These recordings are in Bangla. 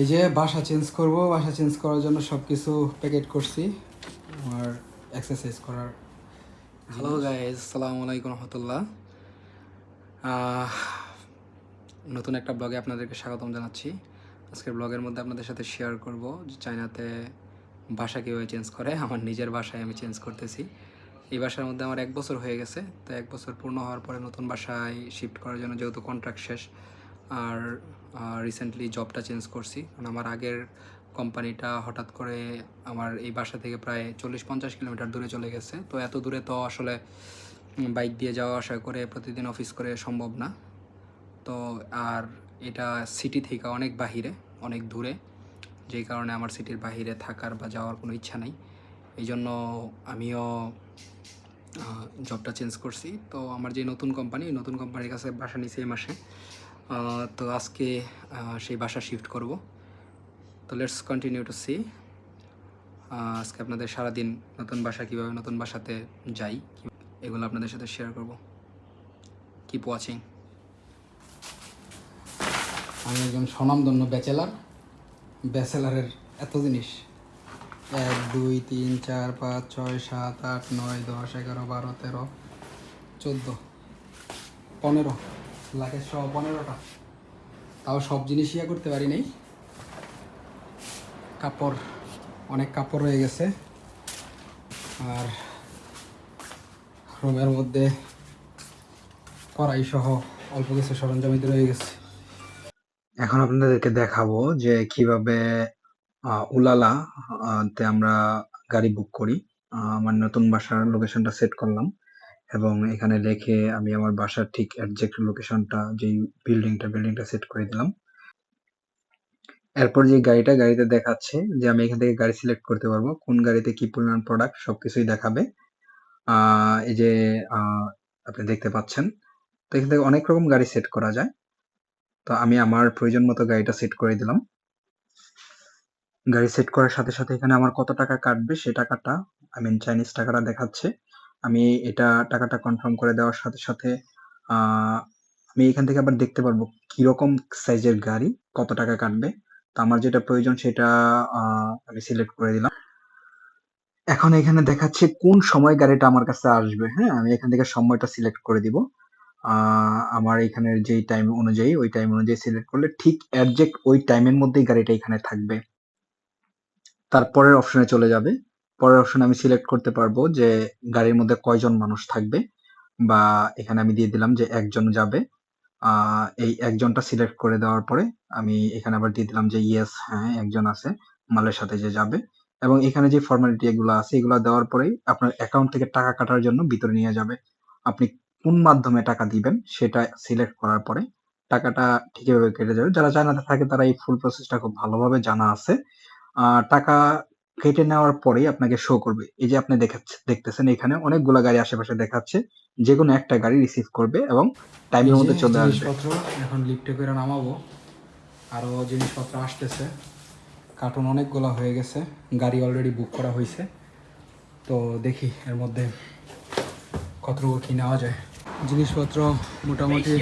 এই যে বাসা চেঞ্জ করব, বাসা চেঞ্জ করার জন্য সব কিছু প্যাকেট করছি আর এক্সারসাইজ করার হ্যালো গাইজ সালামু আলাইকুম রহমতুল্লাহ। নতুন একটা ব্লগে আপনাদেরকে স্বাগতম জানাচ্ছি। আজকের ব্লগের মধ্যে আপনাদের সাথে শেয়ার করব যে চায়নাতে বাসা কীভাবে চেঞ্জ করে, আমার নিজের বাসায় আমি চেঞ্জ করতেছি। এই বাসার মধ্যে আমার এক বছর হয়ে গেছে, তো এক বছর পূর্ণ হওয়ার পরে নতুন বাসায় শিফট করার জন্য যেহেতু কন্ট্রাক্ট শেষ আর রিসেন্টলি জবটা চেঞ্জ করছি। কারণ আমার আগের কোম্পানিটা হঠাৎ করে আমার এই বাসা থেকে প্রায় চল্লিশ পঞ্চাশ কিলোমিটার দূরে চলে গেছে। তো এত দূরে তো আসলে বাইক দিয়ে যাওয়া আসা করে প্রতিদিন অফিস করে সম্ভব না। তো আর এটা সিটি থেকে অনেক বাহিরে, অনেক দূরে। যেই কারণে আমার সিটির বাহিরে থাকার বা যাওয়ার কোনো ইচ্ছা নেই। এই জন্য আমিও জবটা চেঞ্জ করছি। তো আমার যে নতুন কোম্পানি নতুন কোম্পানির কাছে বাসা নিয়েছি এই মাসে। তো আজকে সেই বাসা শিফট করব। তো লেটস কন্টিনিউ টু সি আজকে আপনাদের সারাদিন নতুন বাসা কীভাবে নতুন বাসাতে যাই, এগুলো আপনাদের সাথে শেয়ার করব। কিপ ওয়াচিং আমি একজন স্বনামধন্য ব্যাচেলার ব্যাচেলারের এত জিনিস। এক, দুই, তিন, চার, পাঁচ, ছয়, সাত, আট, নয়, দশ, এগারো, বারো, তেরো, চোদ্দ, পনেরো। লাখের সহ পনেরোটা। তাও সব জিনিস ইয়া করতে পারি নাই। কাপড়, অনেক কাপড় রয়ে গেছে। আর রুমের মধ্যে কড়াই সহ অল্প কিছু সরঞ্জামিতে রয়ে গেছে। এখন আপনাদেরকে দেখাবো যে কীভাবে উলালা তে আমরা গাড়ি বুক করি। আমার নতুন বাসার লোকেশনটা সেট করলাম। এবং এখানে লিখে আমি আমার বাসার ঠিক একজ্যাক্ট লোকেশনটা যেই বিল্ডিংটা বিল্ডিংটা সেট করে দিলাম। এরপর যে গাড়িটা গাড়িতে দেখাচ্ছে যে আমি এখান থেকে গাড়ি সিলেক্ট করতে পারব, কোন গাড়িতে কি পরিমাণ প্রোডাক্ট সবকিছুই দেখাবে। এই যে আপনি দেখতে পাচ্ছেন। তো এখান থেকে অনেক রকম গাড়ি সেট করা যায়। তো আমি আমার প্রয়োজন মতো গাড়িটা সেট করে দিলাম। গাড়ি সেট করার সাথে সাথে এখানে আমার কত টাকা কাটবে সে টাকাটা আই মিন চাইনিজ টাকাটা দেখাচ্ছে। আমি এটা টাকাটা কনফার্ম করে দেওয়ার সাথে সাথে আমি এখান থেকে আবার দেখতে পারব কীরকম সাইজের গাড়ি, কত টাকা কাটবে। তো আমার যেটা প্রয়োজন সেটা আমি সিলেক্ট করে দিলাম। এখন এখানে দেখাচ্ছে কোন সময় গাড়িটা আমার কাছে আসবে। হ্যাঁ আমি এখান থেকে সময়টা সিলেক্ট করে দিব। আমার এখানের যেই টাইম অনুযায়ী, ওই টাইম অনুযায়ী সিলেক্ট করলে ঠিক অ্যাডজেক্ট ওই টাইমের মধ্যেই গাড়িটা এখানে থাকবে। তারপরের অপশনে চলে যাবে। পরের অপশনে আমি সিলেক্ট করতে পারব যে গাড়ির মধ্যে কয়জন মানুষ থাকবে বা এখানে আমি দিয়ে দিলাম যে একজন যাবে। এই একজনটা সিলেক্ট করে দেওয়ার পরে আমি এখানে আবার দিয়ে দিলাম যে ইয়েস হ্যাঁ একজন আছে, মালের সাথে যে যাবে। এবং এখানে যে ফর্মালিটি এগুলো আছে, এগুলো দেওয়ার পরেই আপনার অ্যাকাউন্ট থেকে টাকা কাটার জন্য ভিতরে নিয়ে যাবে। আপনি কোন মাধ্যমে টাকা দিবেন সেটা সিলেক্ট করার পরে টাকাটা ঠিকভাবে কেটে যাবে। যারা চায়নাতে থাকে তারা এই ফুল প্রসেসটা খুব ভালোভাবে জানা আছে। টাকা কেটে নেওয়ার পরেই আপনাকে শো করবে। এই যে আপনি দেখাচ্ছে দেখতেছেন এখানে অনেকগুলো গাড়ি আশেপাশে দেখাচ্ছে। যে কোনো একটা গাড়ি রিসিভ করবে এবং টাইমের মধ্যে চলে আসবে। জিনিসপত্র এখন লিফটে করে নামাবো। আরও জিনিসপত্র আসতেছে। কার্টুন অনেকগুলো হয়ে গেছে। গাড়ি অলরেডি বুক করা হয়েছে। তো দেখি এর মধ্যে কতটুকু কি নেওয়া যায়। জিনিসপত্র মোটামুটি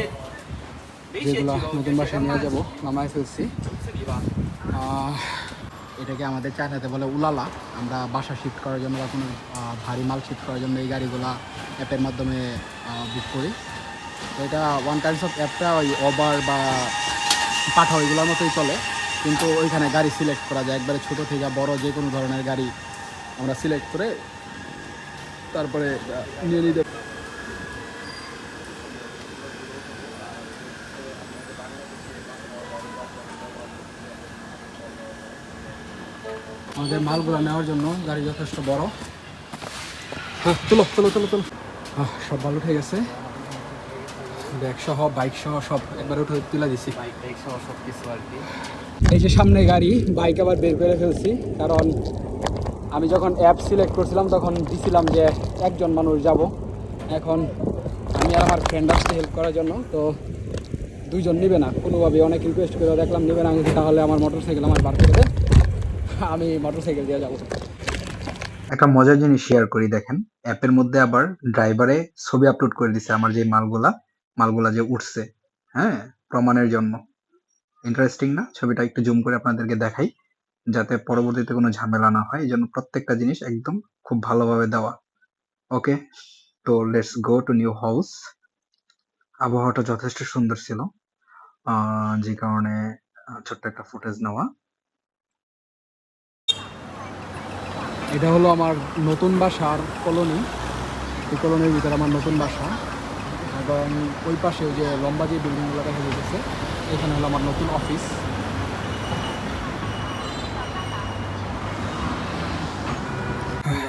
যেগুলো নতুন বাসায় নিয়ে যাব নামায় ফেলছি। এটাকে আমাদের চায়নাতে বলে উলালা। আমরা বাসা শিফট করার জন্য বা কোনো ভারী মাল শিফট করার জন্য এই গাড়িগুলো অ্যাপের মাধ্যমে বুক করি। তো এটা ওয়ান টাইমস অফ অ্যাপটা ওই ওবার বা পাঠা ওইগুলোর মতোই চলে। কিন্তু ওইখানে গাড়ি সিলেক্ট করা যায়। একবারে ছোটো থেকে বড় যে কোনো ধরনের গাড়ি আমরা সিলেক্ট করে তারপরে নিয়ে নিতে আমাদের মালগুলো নেওয়ার জন্য গাড়ি যথেষ্ট বড়। হ্যাঁ চলো চলো চলো চলো হ্যাঁ সব ভালো উঠে গেছে। ব্যাগ সহ, বাইক সহ সব একবার উঠে তুলে দিছি। এই যে সামনে গাড়ি, বাইক আবার বের করে ফেলছি। কারণ আমি যখন অ্যাপ সিলেক্ট করছিলাম, তখন দিছিলাম যে একজন মানুষ যাব। এখন আমি আর আমার ফ্রেন্ড আসছে হেল্প করার জন্য, তো দুইজন নেবে না। কোনোভাবে অনেক রিকোয়েস্ট করে দেখলাম, নেবে না। তাহলে আমার মোটর সাইকেল আমার বার করে দে। আমি মোটর সাইকেল দিয়ে যাব। একটা মজার জিনিস শেয়ার করি, দেখেন। অ্যাপের মধ্যে আবার ড্রাইভারে ছবি আপলোড করে দিছে আমার যে মালগুলা মালগুলা যে উঠছে হ্যাঁ? প্রমাণের জন্য। ইন্টারেস্টিং না? ছবিটা একটু জুম করে আপনাদেরকে দেখাই, যাতে পরবর্তীতে কোনো ঝামেলা না হয়। এই জন্য প্রত্যেকটা জিনিস একদম খুব ভালোভাবে দেওয়া। ওকে তো let's go to new house আবহাওয়াটা যথেষ্ট সুন্দর ছিল। যে কারণে ছোট্ট একটা ফুটেজ নেওয়া। এটা হলো আমার নতুন বাসার কলোনি। এই কলোনির ভিতরে আমার নতুন বাসা। এবং ওই পাশে যে লম্বা যে বিল্ডিংগুলো দেখা যেতেছে এখানে হলো আমার নতুন অফিস।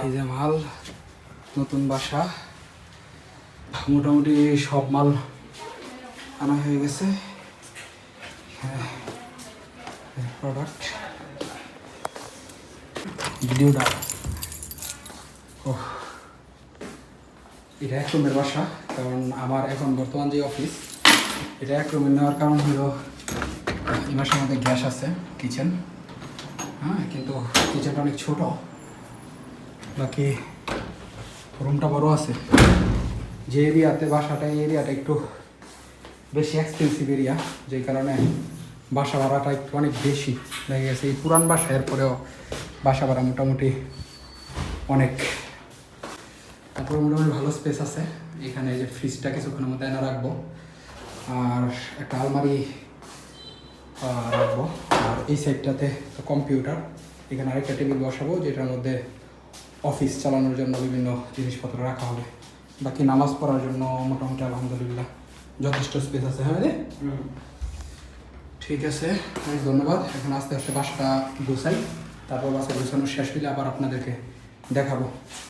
এই যে মাল, নতুন বাসা। মোটামুটি সব মাল আনা হয়ে গেছে। প্রোডাক্ট ভিডিওটা এটা এক রুমের বাসা, কারণ আমার এখন বর্তমান যে অফিস, এটা এক রুমের নেওয়ার কারণ হলো এই বাসার মধ্যে গ্যাস আছে, কিচেন। হ্যাঁ কিন্তু কিচেনটা অনেক ছোট। বাকি রুমটা বড় আছে। যে এরিয়াতে, বাসাটা, এই এরিয়াটা একটু বেশি এক্সপেন্সিভ এরিয়া যেই কারণে বাসা ভাড়াটা একটু অনেক বেশি। লেগে গেছে এই পুরান বাসা, এরপরেও বাসা ভাড়া মোটামুটি অনেক। তারপরে মোটামুটি ভালো স্পেস আছে। এখানে যে ফ্রিজটা কিছুক্ষণের মধ্যে এনে রাখব। আর একটা আলমারি রাখব। আর এই সাইডটাতে কম্পিউটার এখানে আরেকটা টেবিল বসাবো যেটার মধ্যে অফিস চালানোর জন্য বিভিন্ন জিনিসপত্র রাখা হবে। বাকি নামাজ পড়ার জন্য মোটামুটি আলহামদুলিল্লাহ যথেষ্ট স্পেস আছে হ্যাঁ রে? ঠিক আছে অনেক ধন্যবাদ। এখন আস্তে আস্তে বাসাটা গুছাই। তারপর বাসা গুছানো শেষ হলে আবার আপনাদেরকে দেখাবো।